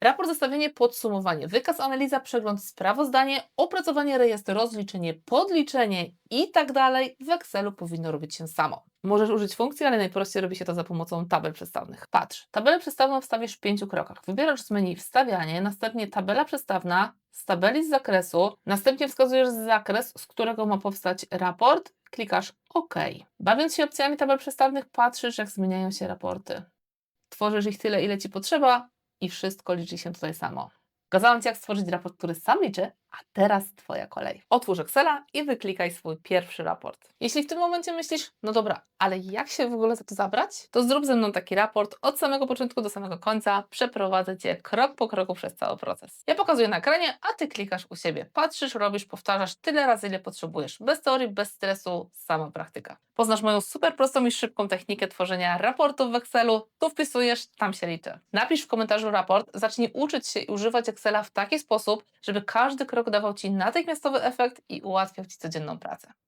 Raport, zestawienie, podsumowanie, wykaz, analiza, przegląd, sprawozdanie, opracowanie rejestru, rozliczenie, podliczenie i tak dalej w Excelu powinno robić się samo. Możesz użyć funkcji, ale najprościej robi się to za pomocą tabel przestawnych. Patrz, tabelę przestawną wstawisz w pięciu krokach. Wybierasz z menu wstawianie, następnie tabela przestawna, z tabeli z zakresu, następnie wskazujesz zakres, z którego ma powstać raport, klikasz OK. Bawiąc się opcjami tabel przestawnych, patrzysz, jak zmieniają się raporty. Tworzysz ich tyle, ile Ci potrzeba i wszystko liczy się tutaj samo. Pokazałam Ci, jak stworzyć raport, który sam liczy, a teraz Twoja kolej. Otwórz Excela i wyklikaj swój pierwszy raport. Jeśli w tym momencie myślisz, no dobra, ale jak się w ogóle za to zabrać, to zrób ze mną taki raport od samego początku do samego końca. Przeprowadzę Cię krok po kroku przez cały proces. Ja pokazuję na ekranie, a Ty klikasz u siebie. Patrzysz, robisz, powtarzasz tyle razy, ile potrzebujesz. Bez teorii, bez stresu, sama praktyka. Poznasz moją super prostą i szybką technikę tworzenia raportów w Excelu. Tu wpisujesz, tam się liczy. Napisz w komentarzu raport, zacznij uczyć się i używać Excela w taki sposób, żeby każdy krok dawał Ci natychmiastowy efekt i ułatwiał Ci codzienną pracę.